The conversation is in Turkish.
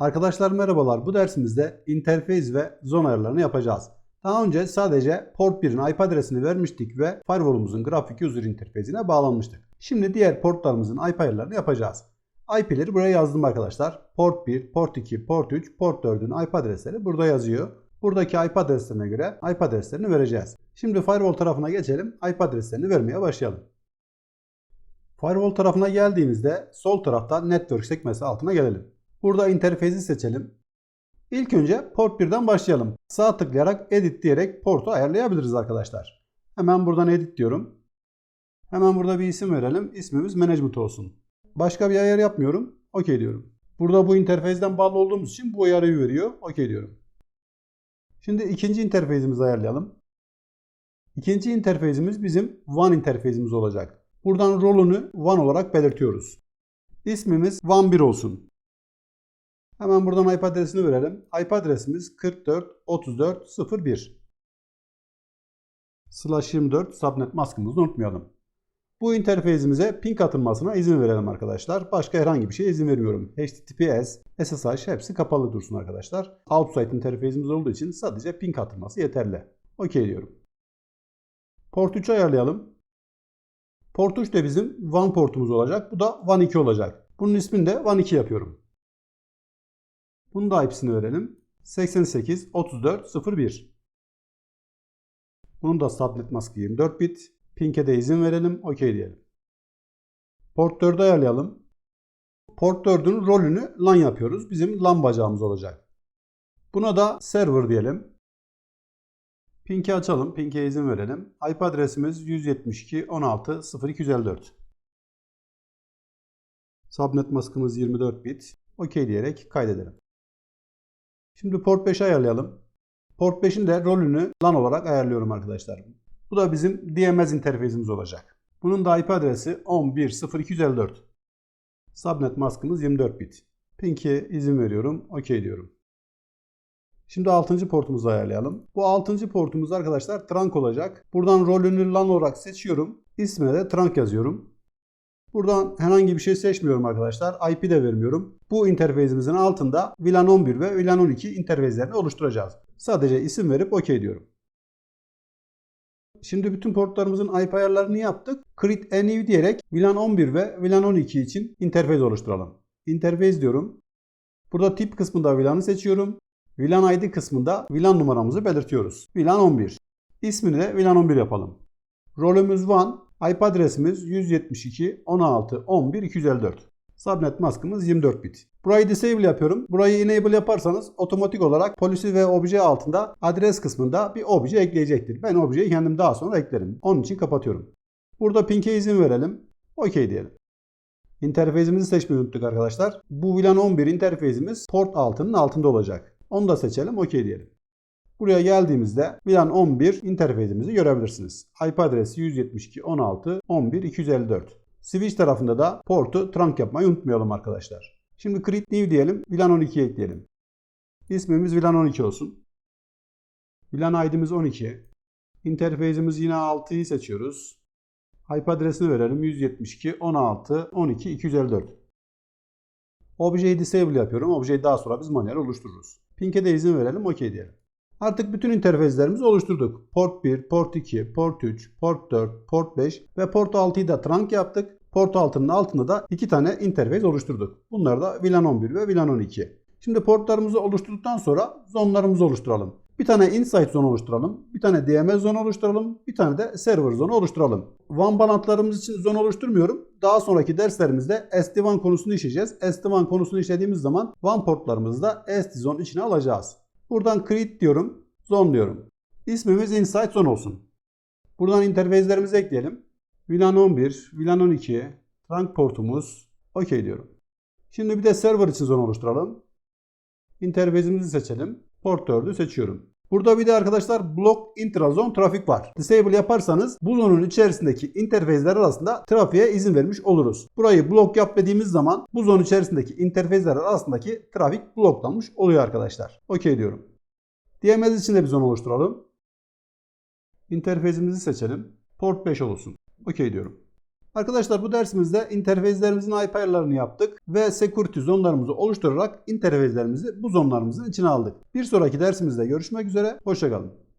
Arkadaşlar merhabalar. Bu dersimizde interface ve zon ayarlarını yapacağız. Daha önce sadece port 1'in IP adresini vermiştik ve firewall'umuzun grafik user interface'ine bağlanmıştık. Şimdi diğer portlarımızın IP ayarlarını yapacağız. IP'leri buraya yazdım arkadaşlar. Port 1, port 2, port 3, port 4'ün IP adresleri burada yazıyor. Buradaki IP adreslerine göre IP adreslerini vereceğiz. Şimdi firewall tarafına geçelim. IP adreslerini vermeye başlayalım. Firewall tarafına geldiğimizde sol tarafta network sekmesi altına gelelim. Burada interface'i seçelim. İlk önce port 1'den başlayalım. Sağ tıklayarak edit diyerek portu ayarlayabiliriz arkadaşlar. Hemen buradan edit diyorum. Hemen burada bir isim verelim. İsmimiz management olsun. Başka bir ayar yapmıyorum. OK diyorum. Burada bu interfezden bağlı olduğumuz için bu uyarıyı veriyor. OK diyorum. Şimdi ikinci interfezimizi ayarlayalım. İkinci interfezimiz bizim WAN interfezimiz olacak. Buradan rolünü WAN olarak belirtiyoruz. İsmimiz WAN1 olsun. Hemen buradan IP adresini verelim. IP adresimiz 443401. Slash 24 subnet maskımızı unutmayalım. Bu interfezimize ping atılmasına izin verelim arkadaşlar. Başka herhangi bir şeye izin vermiyorum. HTTPS, SSH hepsi kapalı dursun arkadaşlar. Outside interfezimiz olduğu için sadece ping atılması yeterli. OK diyorum. Port 3 ayarlayalım. Port 3 de bizim WAN portumuz olacak. Bu da WAN 2 olacak. Bunun ismini de WAN 2 yapıyorum. Bunun da IP'sini verelim. 88 34 01. Bunun da subnet maskı 24 bit. Ping'e de izin verelim. OK diyelim. Port 4'ü ayarlayalım. Port 4'ün rolünü LAN yapıyoruz. Bizim LAN bacağımız olacak. Buna da server diyelim. Ping'i açalım. Ping'e izin verelim. IP adresimiz 172.16.0254. Subnet maskımız 24 bit. OK diyerek kaydedelim. Şimdi port 5'i ayarlayalım. Port 5'in de rolünü LAN olarak ayarlıyorum arkadaşlar. Bu da bizim DMS interfezimiz olacak. Bunun da IP adresi 11.0254. Subnet maskımız 24 bit. Ping'e izin veriyorum. OK diyorum. Şimdi 6. portumuzu ayarlayalım. Bu 6. portumuz arkadaşlar trunk olacak. Buradan rolünü LAN olarak seçiyorum. İsmine de trunk yazıyorum. Buradan herhangi bir şey seçmiyorum arkadaşlar. IP de vermiyorum. Bu interfezimizin altında VLAN 11 ve VLAN 12 interfezlerini oluşturacağız. Sadece isim verip OK diyorum. Şimdi bütün portlarımızın IP ayarlarını yaptık. Create a new diyerek VLAN 11 ve VLAN 12 için interfez oluşturalım. Interface diyorum. Burada tip kısmında VLAN'ı seçiyorum. VLAN ID kısmında VLAN numaramızı belirtiyoruz. VLAN 11. İsmini de VLAN 11 yapalım. Rolümüz WAN. IP adresimiz 172 16 11 254. Subnet maskımız 24 bit. Burayı disable yapıyorum. Burayı enable yaparsanız otomatik olarak policy ve obje altında adres kısmında bir obje ekleyecektir. Ben objeyi kendim daha sonra eklerim. Onun için kapatıyorum. Burada ping'e izin verelim. OK diyelim. İnterfezimizi seçmeyi unuttuk arkadaşlar. Bu VLAN 11 interfezimiz port altının altında olacak. Onu da seçelim. OK diyelim. Buraya geldiğimizde VLAN 11 interfezimizi görebilirsiniz. IP adresi 172 16 11 254. Switch tarafında da portu trunk yapmayı unutmayalım arkadaşlar. Şimdi create new diyelim. VLAN 12'ye ekleyelim. İsmimiz VLAN 12 olsun. VLAN ID'miz 12. Interfezimiz yine 6'yı seçiyoruz. IP adresini verelim. 172 16 12 254. Objeyi disable yapıyorum. Objeyi daha sonra biz manuel oluştururuz. Ping'e de izin verelim. OK diyelim. Artık bütün interfezlerimizi oluşturduk. Port 1, Port 2, Port 3, Port 4, Port 5 ve Port 6'yı da trunk yaptık. Port 6'nın altında da iki tane interfez oluşturduk. Bunlar da VLAN 11 ve VLAN 12. Şimdi portlarımızı oluşturduktan sonra zonlarımızı oluşturalım. Bir tane Insight zone oluşturalım. Bir tane DMS zone oluşturalım. Bir tane de Server zone oluşturalım. WAN bağlantılarımız için zone oluşturmuyorum. Daha sonraki derslerimizde SD-WAN konusunu işleyeceğiz. SD-WAN konusunu işlediğimiz zaman WAN portlarımızı da SD zone içine alacağız. Buradan create diyorum. Zone diyorum. İsmimiz Insight Zone olsun. Buradan interfezlerimizi ekleyelim. VLAN 11, VLAN 12, trunk portumuz. OK diyorum. Şimdi bir de server için zone oluşturalım. Interfezimizi seçelim. Port 4'ü seçiyorum. Burada bir de arkadaşlar block intrazone trafik var. Disable yaparsanız bu zonun içerisindeki interfezler arasında trafiğe izin vermiş oluruz. Burayı blok yap dediğimiz zaman bu zon içerisindeki interfezler arasındaki trafik bloklanmış oluyor arkadaşlar. OK diyorum. DMS için de bir zon oluşturalım. İnterfezimizi seçelim. Port 5 olsun. OK diyorum. Arkadaşlar bu dersimizde interfezlerimizin IP ayarlarını yaptık ve security zonlarımızı oluşturarak interfezlerimizi bu zonlarımızın içine aldık. Bir sonraki dersimizde görüşmek üzere. Hoşçakalın.